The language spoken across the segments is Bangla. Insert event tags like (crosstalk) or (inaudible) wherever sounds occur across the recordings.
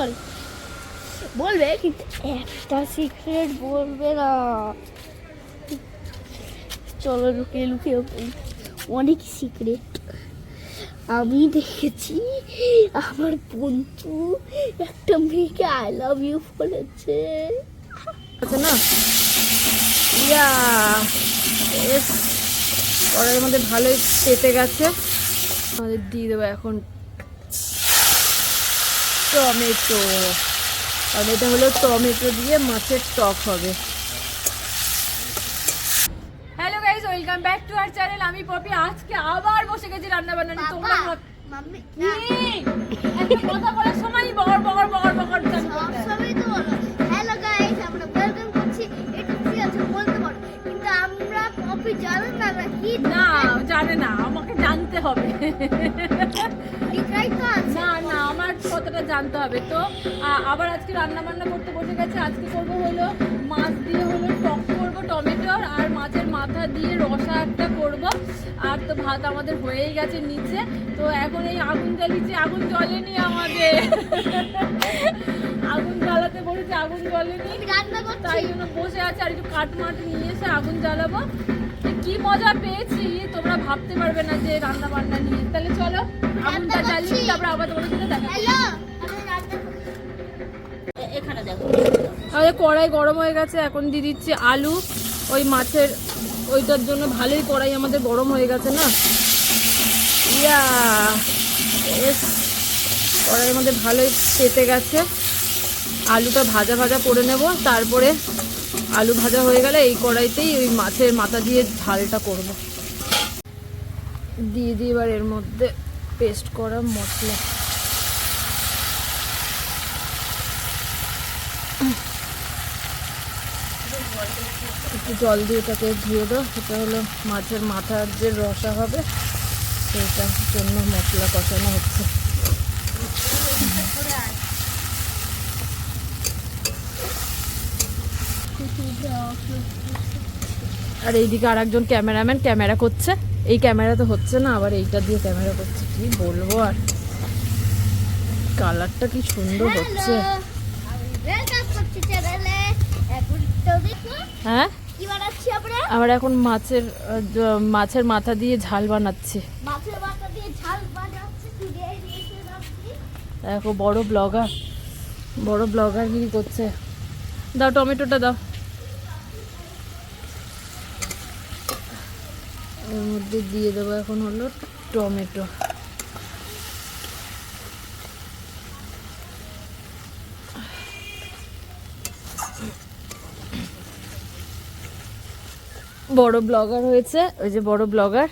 সরি বলবে কিন্তু একটা সিক্রেট বলবে না। চলো লুকিয়ে লুকিয়ে। অনেক সিক্রেট আমি দেখেছি আমার বন্ধু একটা মেয়েকে আই লাভ ইউ বলেছে। না? ইয়া। এস কড়াইয়ের মধ্যে ভালোই পেতে গেছে। আমাদের দিয়ে দেবো এখন টমেটো। আর এটা হলো টমেটো দিয়ে মাছের টক হবে। Hello guys welcome back to our channel আমি পপি আজকে আবার বসে গেছি রান্না বান্না নিয়ে। তোমরা মাম্মি কি? কথা বলার সময় বগর বগর বগর সবসময় তো বলো। হ্যালো গাইস আমরা ওয়েলকাম করছি। এটা ঠিক আছে বলতে পারো? কিন্তু আমরা কপি জানেন না না কি না জানে না আমাকে জানতে হবে এটাই তো আছে না না আমার জানতে হবে। তো আবার আজকে রান্না বান্না করতে বসে গেছে। আজকে করব হলো মাছ দিয়ে হলো টক করব টমেটোর আর মাছের মাথা দিয়ে রসা একটা করব। আর তো ভাত আমাদের হয়েই গেছে নিচে। তো এখন এই আগুন জ্বালিয়েছি আগুন জ্বলেনি আমাদের। আগুন জ্বালাতে বলেছে আগুন জ্বলেনি। তাই জন্য বসে আছে আর একটু কাঠ মাঠ নিয়ে এসে আগুন জ্বালাবো। কি মজা পেয়েছি তোমরা ভাবতে পারবে না যে রান্না বান্না নিয়ে। তাহলে চলো আগুনটা। জ্বালিয়ে তারপরে আবার তোমাদের সাথে দেখা আমাদের কড়াই গরম হয়ে গেছে, এখন দিয়ে দিচ্ছি আলু। ওই মাছের, ওইটার জন্য ভালোই কড়াই আমাদের গরম হয়ে গেছে না? ইয়া কড়াই আমাদের ভালোই পেতে গেছে। আলুটা ভাজা ভাজা করে নেব, তারপরে আলু ভাজা হয়ে গেলে এই কড়াইতেই ওই মাছের মাথা দিয়ে ঝালটা করব। দিয়ে দিই এবার এর মধ্যে পেস্ট করা মশলা। একটু জল দিয়ে এটাকে ধুয়ে দাও। সেটা হলো মাছের মাথার যে রসা হবে, সেইটার জন্য মশলা কষানো হচ্ছে। আর এইদিকে আর একজন ক্যামেরাম্যান ক্যামেরা করছে। এই ক্যামেরা তো হচ্ছে না, আবার এইটা দিয়ে ক্যামেরা করছে। কি বলব আর? কালারটা কি সুন্দর হচ্ছে। হ্যাঁ? আমরা? আবার এখন মাছের মাছের মাথা দিয়ে ঝাল বানাচ্ছি। দেখো বড় ব্লগার বড় ব্লগার কি করছে। দাও টমেটোটা দাও। এর মধ্যে দিয়ে দেবো এখন হলো টমেটো। বড় ব্লগার হয়েছে ওই যে বড় ব্লগার।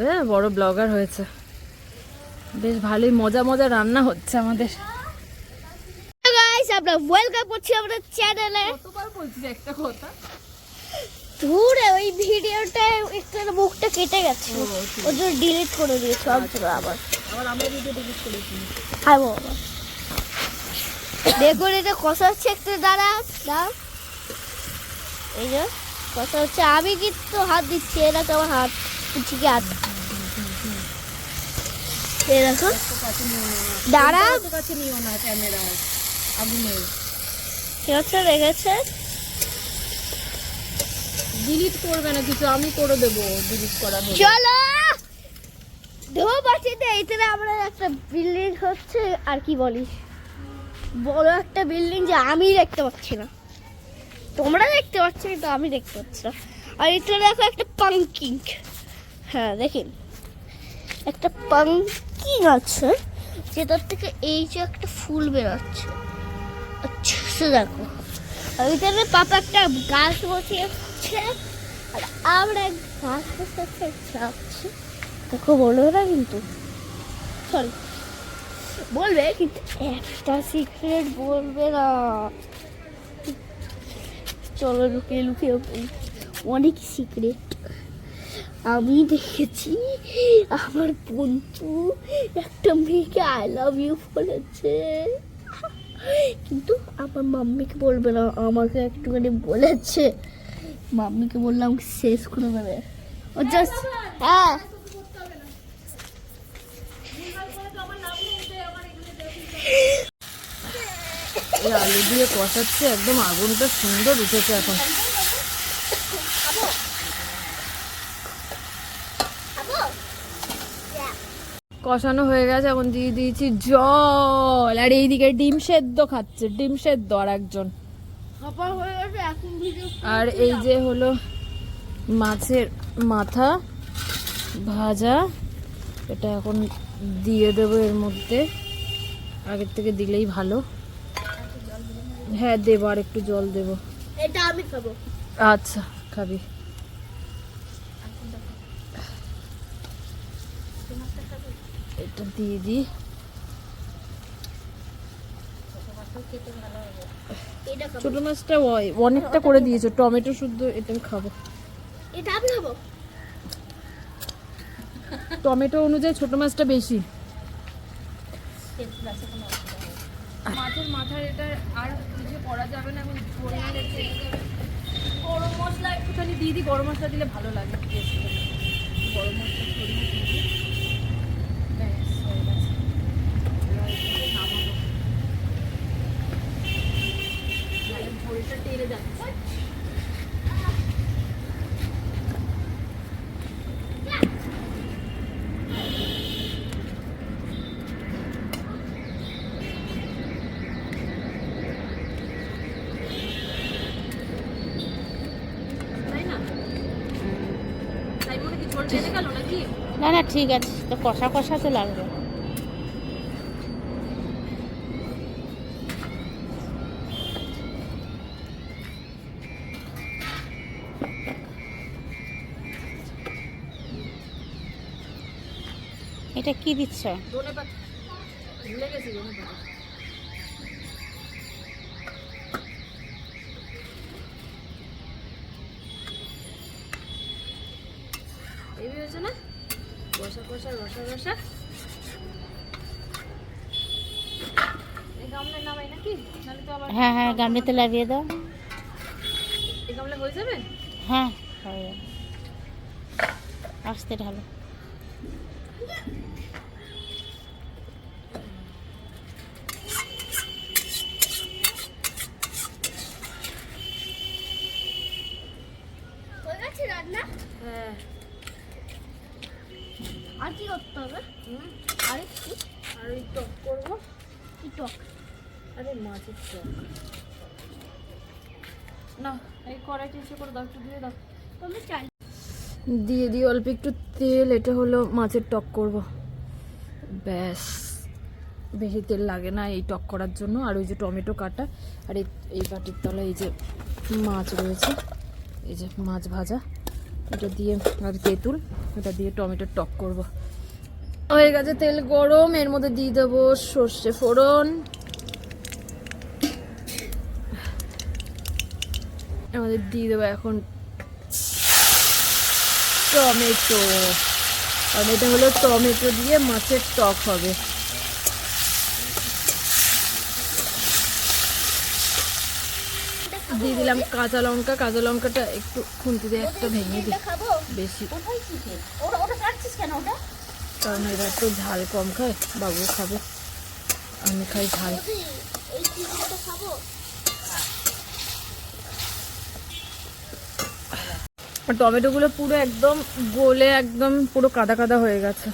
হ্যাঁ বড় ব্লগার হয়েছে। বেশ ভালোই মজা মজা রান্না হচ্ছে আমাদের। আমরা ওয়েলকাম করছি আমাদের চ্যানেলে কতবার বলছিস একটা কথা? দূরে ওই ভিডিওটা একটু মুখটা কেটে গেছে। ওর জন্য ডিলিট করে দিয়েছে অন্তত আবার। আবার আমরা ভিডিও ডিলিট করেছি। হাই বাবা দেখুন এটা কষা হচ্ছে একটু দাঁড়া দাও। এই যে কষা হচ্ছে। আমি কিন্তু হাত দিচ্ছি এরকম আমার হাত হাত এরকম দাঁড়া কাছে কাছে নিও না ক্যামেরা আগুনে কি হচ্ছে রেখেছে ডিলিট করবে না কিছু আমি করে দেবো ডিলিট করা চলো। বাটিতে এইখানে আমরা একটা বিল্ডিং হচ্ছে, আর কি বলিস? বড় একটা বিল্ডিং যে আমি দেখতে পাচ্ছি না। তোমরা দেখতে পাচ্ছ, কিন্তু আমি দেখতে পাচ্ছি না। আর এটা দেখো একটা পাঙ্কিং হ্যাঁ দেখেন। একটা পাঙ্কিং আছে, যেটার থেকে এই যে একটা ফুল বেরোচ্ছে। আচ্ছা দেখো। আর এখানে পাপা একটা গাছ বসিয়েছে আর আমরা গাছ বসে যাচ্ছি। দেখো বলবে না কিন্তু। সরি বলবে কিন্তু একটা সিক্রেট বলবে না। চলো লুকিয়ে লুকিয়ে। অনেক সিক্রেট আমি দেখেছি আমার বন্ধু একটা মেয়েকে আই লাভ ইউ বলেছে। কিন্তু আমার মাম্মিকে বলবে না, আমাকে একটুখানি বলেছে। মাম্মিকে বললাম শেষ করে দেবে। ও জাস্ট হ্যাঁ। এই আলু দিয়ে কষাচ্ছে, একদম আগুনটা সুন্দর উঠেছে এখন। কষানো হয়ে গেছে, এখন দিয়ে দিয়েছি জল। আর এইদিকে ডিম সেদ্ধ খাচ্ছে, ডিম সেদ্ধ আর একজন। আর এই যে হলো মাছের মাথা ভাজা, এটা এখন দিয়ে দেবো এর মধ্যে। আগের থেকে দিলেই ভালো। হ্যাঁ দেবো আর একটু জল দেবো। এটা আমি খাব। আচ্ছা খাবি। এটা দিয়ে দিই এটা খাব। ছোট মাছটা অনেকটা করে দিয়েছ টমেটো শুদ্ধ এটা আমি খাব। এটা আমি খাব। টমেটো অনুযায়ী ছোট মাছটা বেশি। মাছের মাথার এটা আর করা যাবে না, এখন রেখে গরম মশলা একটুখানি দিয়ে দিই, গরম মশলা দিলে ভালো লাগে গরম মশলা ব্যাস, হয়ে গেছে। নামাবো। ঝোলটা টেরে যাচ্ছে তাই না তাই মনে কি ঝোল টেনে গেল নাকি না না ঠিক আছে তো কষা কষা তো লাগবে। এটা কি দিচ্ছ? ধনে পাতা ভুলে গেছি ধনে পাতা এই হয়েছে না কষা কষা রসা তো হ্যাঁ হ্যাঁ গামলিতে লাগিয়ে দাও। এই গামলা হয়ে যাবে? হ্যাঁ হয়ে। আস্তে ঢালো। করতে হবে। আর একটু। আর ওই টক করব। কি টক? আরে মাছের টক। না এই কড়াইটা করে দাও একটু দিয়ে দাও। তুমি চাই দিয়ে দিয়ে অল্প একটু তেল এটা হলো মাছের টক করব। ব্যাস বেশি তেল লাগে না এই টক করার জন্য। আর ওই যে টমেটো কাটা আর এই এই বাটির তলায় এই যে মাছ রয়েছে এই যে মাছ ভাজা এটা দিয়ে আর তেঁতুল এটা দিয়ে টমেটোর টক করব। হয়ে গেছে তেল গরম এর মধ্যে দিয়ে দেবো সর্ষে ফোড়ন। আমাদের দিয়ে দেবো এখন টমেটো। আর এটা হলো টমেটো দিয়ে মাছের টক হবে। দিয়ে দিলাম কাঁচা লঙ্কা। কাঁচা লঙ্কাটা একটু খুন্তি দিয়ে একটা ভেঙে দিই বেশি। কেন ওটা? কারণ এরা একটু ঝাল কম খায় বাবু খাবে। আমি খাই ঝাল। টমেটোগুলো পুরো একদম গলে একদম পুরো কাদা কাদা হয়ে গেছে।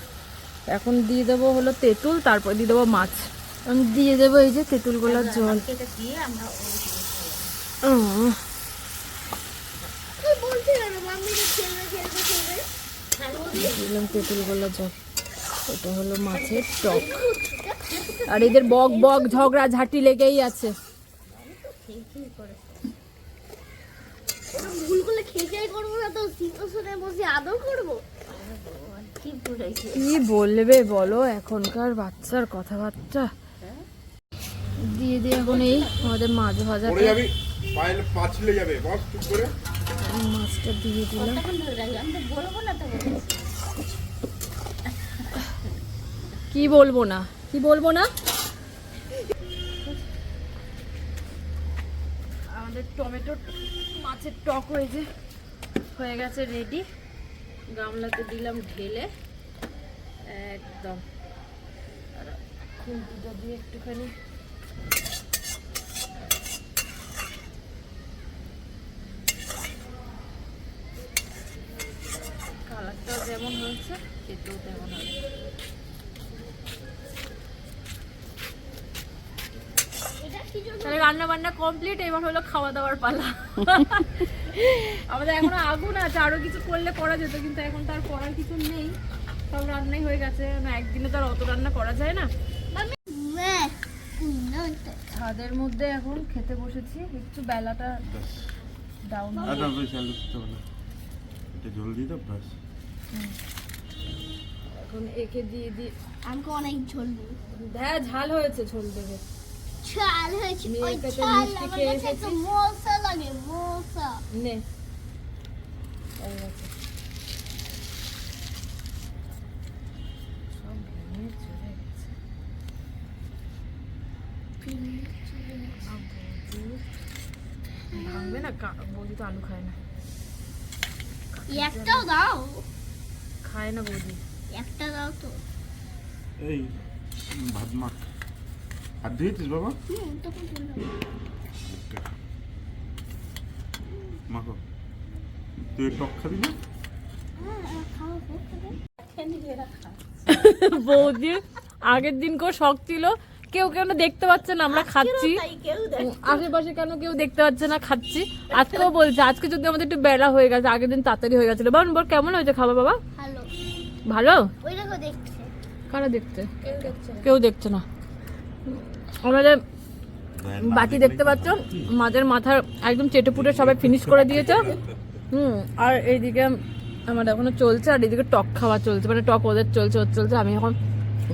এখন দিয়ে দেবো হলো তেঁতুল তারপর দিয়ে দেবো মাছ। আমি দিয়ে দেবো এই যে তেঁতুল গোলার জল হ্যাঁ, দিলাম তেঁতুল গোলার জল এটা হলো মাছের টক। আর এদের বক বক ঝগড়া ঝাঁটি লেগেই আছে। কি বলবে বলো এখনকার বাচ্চার কথাবার্তা। দিয়ে দিয়ে এখন এই আমাদের মাছ করে। মাছটা দিয়ে দিলাম তখন ধরে রাখবে আমি তো বলব না তো বলেছি। কি বলব না? কি বলব না? আমাদের টমেটো মাছের টক হয়েছে হয়ে গেছে রেডি গামলাতে দিলাম ঢেলে। একদম। খুন্তিটা দিয়ে একটুখানি কালারটাও যেমন হয়েছে, খেতেও তেমন হবে এটা কি জন্য তাহলে রান্না বান্না কমপ্লিট এবার হলো খাওয়া দাওয়ার পালা। (laughs) আমাদের এখনও আগুন আছে আরও কিছু করলে করা যেত কিন্তু এখন তার করার কিছু নেই। সব রান্নাই হয়ে গেছে না একদিনে তো আর অত রান্না করা যায় না। ছাদের মধ্যে এখন খেতে বসেছি একটু বেলাটা ডাউন এখন একে দিয়ে দিয়ে আমাকে অনেক ঝোল হ্যাঁ ঝাল হয়েছে ঝোল দেবে। ছাল হয়েছে মেয়ের ওই কাছে ছাল মিষ্টি আমার খেয়ে কাছে একটু এসেছি। মশা লাগে মশা নে এই গেছে। সব ভেঙে চলে গেছে। আর বৌদি ভাঙবে না কা- বৌদি তো আলু খায় না একটাও দাও খায় না বৌদি একটা দাও তো এই ভাত মাখ হাত ধুয়েছিস বাবা। মাখো। তুই টক খাবি না? বৌদি আগের দিন কেউ শখ ছিল কেউ কেউ না দেখতে পাচ্ছে না আমরা খাচ্ছি। আশেপাশে কেন কেউ দেখতে পাচ্ছে না খাচ্ছি। আজকেও বলছে আজকে যদি আমাদের একটু বেলা হয়ে গেছে আগের দিন তাড়াতাড়ি হয়ে গেছিল। বাবা বল কেমন হয়েছে খাবার বাবা? ভালো। ভালো? ওই দেখো দেখছে। কারা দেখতে কেউ দেখছে না। আমাদের বাটি দেখতে পাচ্ছ? মাদের মাথার একদম চেটে পুটে সবাই ফিনিশ করে দিয়েছে। হুম আর এইদিকে আমার এখনও চলছে আর এইদিকে টক খাওয়া চলছে। মানে টক ওদের চলছে ওর চলছে। আমি এখন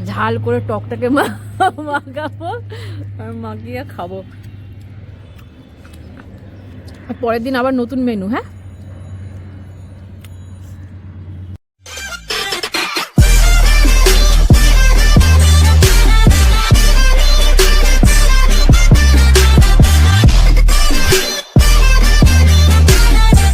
ঝাল করে টকটাকে মা- মাখাবো আর মাখিয়ে খাব। আর পরের দিন আবার নতুন মেনু হ্যাঁ?